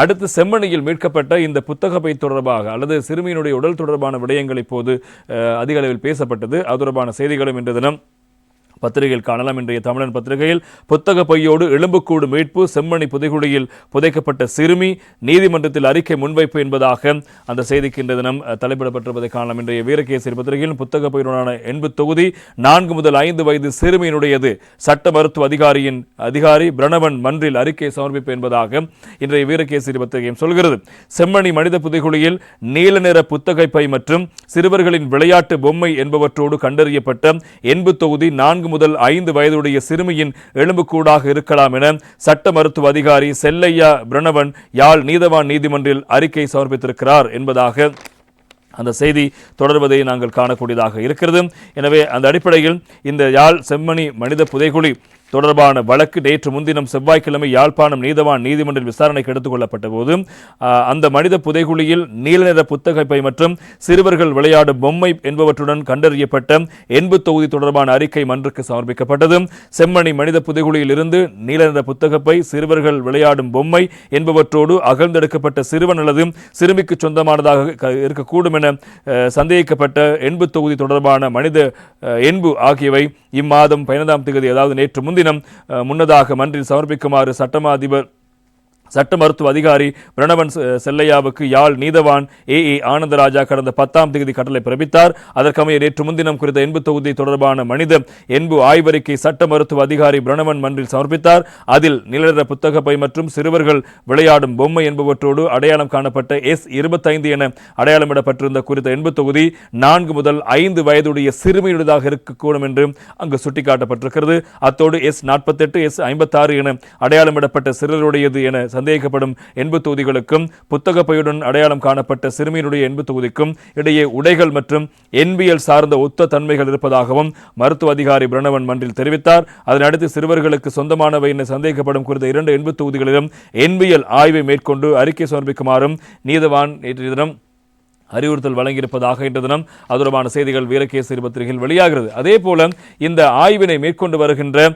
அடுத்து செம்மணியில் மீட்கப்பட்ட இந்த புத்தகப்பை தொடர்பாக அல்லது சிறுமியினுடைய உடல் தொடர்பான விடயங்கள் இப்போது அதிக அளவில் பேசப்பட்டது. அது தொடர்பான செய்திகளும் இன்று தினம் பத்திரிகையில் காணலாம். இன்றைய தமிழன் பத்திரிகையில் புத்தக பையோடு எலும்புக்கூடு மீட்பு செம்மணி புதைகுழியில் புதைக்கப்பட்ட சிறுமி நீதிமன்றத்தில் அறிக்கை முன்வைப்பு என்பதாக அந்த செய்திக்கு இன்றைய தினம் தலைப்பிடப்பட்டிருப்பதை காணலாம். இன்றைய வீரகேசரி பத்திரிகையில் புத்தக பையுடனான எண்பு தொகுதி நான்கு முதல் ஐந்து வயது சிறுமியினுடையது. சட்ட மருத்துவ அதிகாரியின் அதிகாரி பிரணவன் மன்றில் அறிக்கை சமர்ப்பிப்பு என்பதாக இன்றைய வீரகேசரி பத்திரிகையும் சொல்கிறது. செம்மணி மனித புதைகுழியில் நீல நிற புத்தகை பை மற்றும் சிறுவர்களின் விளையாட்டு பொம்மை என்பவற்றோடு கண்டறியப்பட்ட எண்பு தொகுதி நான்கு முதல் ஐந்து வயதுடைய சிறுமியின் எலும்புக்கூடாக இருக்கலாம் என சட்ட மருத்துவ அதிகாரி செல்லையா பிரணவன் யாழ் நீதவான் நீதிமன்றில் அறிக்கை சமர்ப்பித்திருக்கிறார் என்பதாக அந்த செய்தி தொடர்வதை நாங்கள் காணக்கூடியதாக இருக்கிறது. எனவே அந்த அடிப்படையில் இந்த யாழ் செம்மணி மனித புதைகுழி தொடர்பான வழக்கு நேற்று முன்தினம் செவ்வாய்க்கிழமை யாழ்ப்பாணம் நீதவான் நீதிமன்றில் விசாரணைக்கு எடுத்துக் கொள்ளப்பட்ட போது அந்த மனித புதைகுழியில் நீல நிற புத்தகப்பை மற்றும் சிறுவர்கள் விளையாடும் பொம்மை என்பவற்றுடன் கண்டறியப்பட்ட எண்பு தொகுதி தொடர்பான அறிக்கை மன்றுக்கு சமர்ப்பிக்கப்பட்டது. செம்மணி மனித புதைகுழியில் இருந்து நீல நிற புத்தகப்பை சிறுவர்கள் விளையாடும் பொம்மை என்பவற்றோடு அகழ்ந்தெடுக்கப்பட்ட சிறுவன் அல்லது சிறுமிக்கு சொந்தமானதாக இருக்கக்கூடும் என சந்தேகிக்கப்பட்ட எண்பு தொகுதி தொடர்பான மனித எண்பு ஆகியவை இம்மாதம் பதினைந்தாம் தேதி அதாவது நேற்று முன்தினம் அஹ், முன்னதாக மன்றில் சமர்ப்பிக்குமாறு சட்டமா அதிபர் சட்ட மருத்துவ அதிகாரி பிரணவன் செல்லையாவுக்கு யாழ் நீதவான் ஏ. ஏ. ஆனந்தராஜா கடந்த பத்தாம் தேதி கட்டளை பிறப்பித்தார். அதற்கமைய நேற்று முன்தினம் குறித்த எண்பு தொகுதி தொடர்பான மனித என்பு ஆய்வறிக்கை சட்ட மருத்துவ அதிகாரி பிரணவன் மன்றில் சமர்ப்பித்தார். அதில் நிலநர புத்தக பை மற்றும் சிறுவர்கள் விளையாடும் பொம்மை என்பவற்றோடு அடையாளம் காணப்பட்ட எஸ். இருபத்தைந்து என அடையாளமிடப்பட்டிருந்த குறித்த எண்பு தொகுதி நான்கு முதல் ஐந்து வயதுடைய சிறுமியுடையதாக இருக்கக்கூடும் என்று அங்கு சுட்டிக்காட்டப்பட்டிருக்கிறது. அத்தோடு எஸ் நாற்பத்தெட்டு எஸ் ஐம்பத்தாறு என அடையாளமிடப்பட்ட சிறுவருடையது என சந்தேகிக்கப்படும் எண்பு தொகுதிகளுக்கும் புத்தக பையுடன் அடையாளம் காணப்பட்ட சிறுமியினுடைய எண்பு தொகுதிக்கும் இடையே உடைகள் மற்றும் என்பிஎல் சார்ந்த ஒத்த தன்மைகள் இருப்பதாகவும் மருத்துவ அதிகாரி பிரணவன் மன்றில் தெரிவித்தார். அதனடுத்து சிறுவர்களுக்கு சொந்தமானவை என சந்தேகிக்கப்படும் குறித்த இரண்டு எண்பு தொகுதிகளிலும் என்பியல் ஆய்வை மேற்கொண்டு அறிக்கை சமர்ப்பிக்குமாறும் நீதவான் நேற்று தினம் அறிவுறுத்தல் வழங்கியிருப்பதாக இன்று தினம் அதுரமான செய்திகள் வீரகேசரி பத்திரிகையில் வெளியாகிறது. அதே போல இந்த ஆய்வினை மேற்கொண்டு வருகின்ற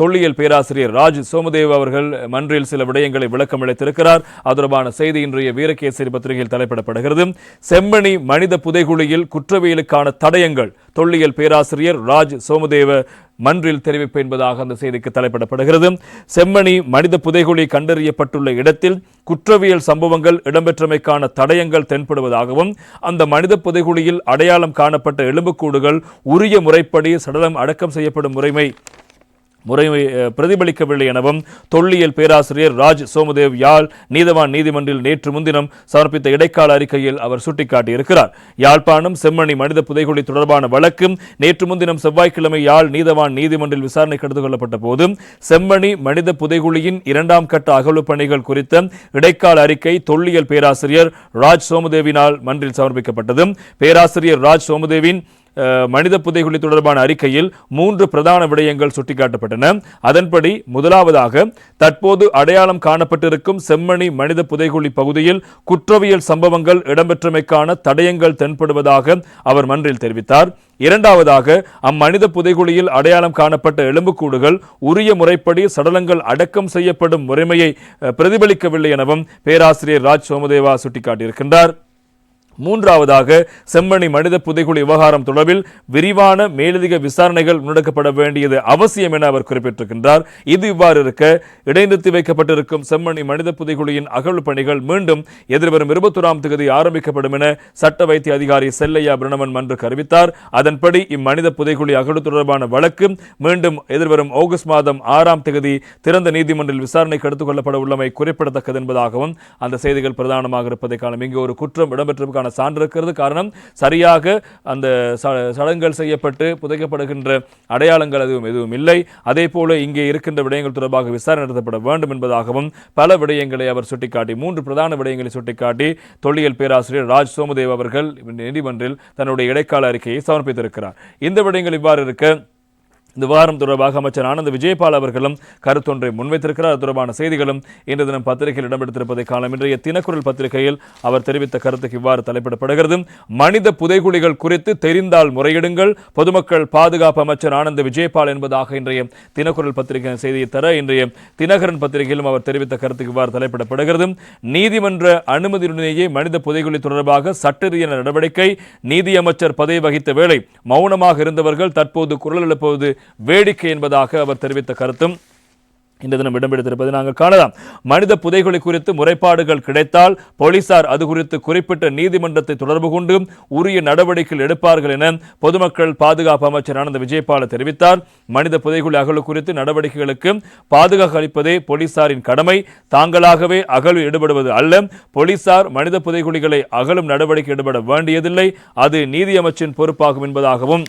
தொல்லியல் பேராசிரியர் ராஜ் சோமதேவ் அவர்கள் மன்றில் சில விடயங்களை விளக்கம் அளித்திருக்கிறார். அதுரமான செய்தி இன்றைய வீரகேசரி பத்திரிகையில் தலைப்பிடப்படுகிறது. செம்மணி மனித புதைகுழியில் குற்றவியலுக்கான தடயங்கள் தொல்லியல் பேராசிரியர் ராஜ் சோமதேவ மன்றில் தெரிவிப்பு என்பதாக அந்த செய்திக்கு தலைப்பிடப்படுகிறது. செம்மணி மனித புதைகுழி கண்டறியப்பட்டுள்ள இடத்தில் குற்றவியல் சம்பவங்கள் இடம்பெற்றமைக்கான தடயங்கள் தென்படுவதாகவும் அந்த மனித புதைகுழியில் அடையாளம் காணப்பட்ட எலும்புக்கூடுகள் உரிய முறைப்படி சடலம் அடக்கம் செய்யப்படும் முறைமை முறை பிரதிபலிக்கவில்லை எனவும் தொல்லியல் பேராசிரியர் ராஜ் சோமதேவ் யாழ் நீதவான் நீதிமன்றில் நேற்று முன்தினம் சமர்ப்பித்த இடைக்கால அறிக்கையில் அவர் சுட்டிக்காட்டியிருக்கிறார். யாழ்ப்பாணம் செம்மணி மனித புதைகுழி தொடர்பான வழக்கு நேற்று முன்தினம் செவ்வாய்க்கிழமை யாழ் நீதவான் நீதிமன்றில் விசாரணைக்கு எடுத்துக் கொள்ளப்பட்ட போது செம்மணி மனித புதைகுழியின் இரண்டாம் கட்ட அகழ்வு பணிகள் குறித்த இடைக்கால அறிக்கை தொல்லியல் பேராசிரியர் ராஜ் சோமதேவினால் மன்றில் சமர்ப்பிக்கப்பட்டது பேராசிரியர் ராஜ் சோமதேவின் மனித புதைகுழி தொடர்பான அறிக்கையில் மூன்று பிரதான விடயங்கள் சுட்டிக்காட்டப்பட்டன. அதன்படி முதலாவதாக தற்போது அடையாளம் காணப்பட்டிருக்கும் செம்மணி மனித புதைகுழி பகுதியில் குற்றவியல் சம்பவங்கள் இடம்பெற்றமைக்கான தடயங்கள் தென்படுவதாக அவர் மன்றில் தெரிவித்தார். இரண்டாவதாக அம்மனித புதைகுழியில் அடையாளம் காணப்பட்ட எலும்புக்கூடுகள் உரிய முறைப்படி சடலங்கள் அடக்கம் செய்யப்படும் முறைமையை பிரதிபலிக்கவில்லை எனவும் பேராசிரியர் ராஜ் சோமதேவா சுட்டிக்காட்டியிருக்கின்றார். மூன்றாவதாக செம்மணி மனித புதைகுழி விவகாரம் தொடர்பில் விரிவான மேலதிக விசாரணைகள் முன்னெடுக்கப்பட வேண்டியது அவசியம் என அவர் குறிப்பிட்டிருக்கின்றார். இது இவ்வாறு இருக்க இடைநிறுத்தி வைக்கப்பட்டிருக்கும் செம்மணி மனித புதைகுழியின் அகழ்வு பணிகள் மீண்டும் எதிர்வரும் இருபத்தொராம் தேதி ஆரம்பிக்கப்படும் என சட்ட வைத்திய அதிகாரி செல்லையா பிரணவன் மன்றுக்கு அறிவித்தார். அதன்படி இம்மனித புதைகுழி அகழ்வு தொடர்பான வழக்கு மீண்டும் எதிர்வரும் ஆகஸ்ட் மாதம் ஆறாம் தேதி திறந்த நீதிமன்றில் விசாரணைக்கு எடுத்துக் கொள்ளப்பட உள்ளமை குறிப்பிடத்தக்கது என்பதாகவும் அந்த செய்திகள் பிரதானமாக இருப்பதை காணும். இங்கு ஒரு குற்றம் அதற்கான சான்று இருக்கிறது. காரணம் சரியாக அந்த ச- சடங்குகள் செய்யப்பட்டு புதைக்கப்படுகின்ற அடையாளங்கள் எதுவும் எதுவும் இல்லை. அதே போல இங்கே இருக்கின்ற விடயங்கள் தொடர்பாக விசாரணை நடத்தப்பட வேண்டும் என்பதாகவும் பல விடயங்களை அவர் சுட்டிக்காட்டி மூன்று பிரதான விடயங்களை சுட்டிக்காட்டி தொல்லியல் பேராசிரியர் ராஜ் சோமதேவ் அவர்கள் நீதிமன்றில் தன்னுடைய இடைக்கால அறிக்கையை சமர்ப்பித்திருக்கிறார். இந்த விடயங்கள் இவ்வாறு இருக்க இந்த விவகாரம் தொடர்பாக அமைச்சர் ஆனந்த் விஜயபால் அவர்களும் கருத்தொன்றை முன்வைத்திருக்கிறார். அது தொடர்பான செய்திகளும் இன்று தினம் பத்திரிகையில் இடம்பெடுத்திருப்பதை காலம் இன்றைய தினக்குரல் பத்திரிகையில் அவர் தெரிவித்த கருத்துக்கு இவ்வாறு தலைப்பிடப்படுகிறது. மனித புதைகுழிகள் குறித்து தெரிந்தால் முறையிடுங்கள். பொதுமக்கள் பாதுகாப்பு அமைச்சர் ஆனந்த் விஜயபால் என்பதாக இன்றைய தினக்குரல் பத்திரிகை செய்தியை தர இன்றைய தினகரன் பத்திரிகையிலும் அவர் தெரிவித்த கருத்துக்கு இவ்வாறு தலைப்பிடப்படுகிறது. நீதிமன்ற அனுமதியுடனேயே மனித புதைகுழி தொடர்பாக சட்டரீதியான நடவடிக்கை நீதியமைச்சர் பதவி வகித்த வேளை மௌனமாக இருந்தவர்கள் தற்போது குரல் எழுப்புவது வேடிக்கை என்பதாக அவர் தெரிவித்த கருத்தும் இந்த தினம் இடம்பெடுத்திருப்பதை நாங்கள் காணலாம். மனித புதைகுழி குறித்து முறைப்பாடுகள் கிடைத்தால் போலீசார் அது குறித்து குறிப்பிட்ட நீதிமன்றத்தை தொடர்பு கொண்டு உரிய நடவடிக்கைகள் எடுப்பார்கள் என பொதுமக்கள் பாதுகாப்பு அமைச்சர் ஆனந்த விஜயபால தெரிவித்தார். மனித புதைகுழி அகழ்வு குறித்து நடவடிக்கைகளுக்கு பாதுகாப்பு அளிப்பதே போலீசாரின் கடமை. தாங்களாகவே அகழ்வு ஈடுபடுவது அல்ல. போலீசார் மனித புதைகுழிகளை அகலும் நடவடிக்கை ஈடுபட வேண்டியதில்லை. அது நீதியமைச்சின் பொறுப்பாகும் என்பதாகவும்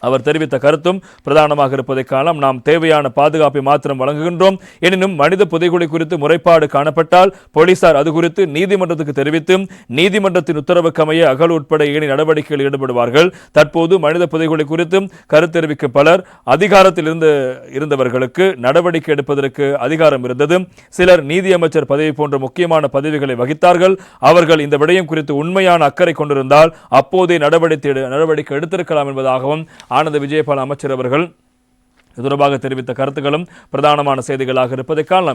அவர் தெரிவித்த கருத்தும் பிரதானமாக இருப்பதை காலம் நாம் தேவையான பாதுகாப்பை மாத்திரம் வழங்குகின்றோம். எனினும் மனித புதைகுழி குறித்து முறைப்பாடு காணப்பட்டால் போலீசார் அது குறித்து நீதிமன்றத்துக்கு தெரிவித்து நீதிமன்றத்தின் உத்தரவுக்கமைய அகல் உட்பட ஏனைய நடவடிக்கைகளில் ஈடுபடுவார்கள். தற்போது மனித புதைகுழி குறித்து கருத்தெரிவிக்கும் பலர் அதிகாரத்தில் இருந்து இருந்தவர்களுக்கு நடவடிக்கை எடுப்பதற்கு அதிகாரம் இருந்தது. சிலர் நீதியமைச்சர் பதவி போன்ற முக்கியமான பதவிகளை வகித்தார்கள். அவர்கள் இந்த விடயம் குறித்து உண்மையான அக்கறை கொண்டிருந்தால் அப்போதே நடவடிக்கை எடு- நடவடிக்கை எடுத்திருக்கலாம் என்பதாகவும் ஆனந்த விஜயபால் அமைச்சர் அவர்கள் இது தொடர்பாக தெரிவித்த கருத்துக்களும் பிரதானமான செய்திகளாக இருப்பதை காணலாம்.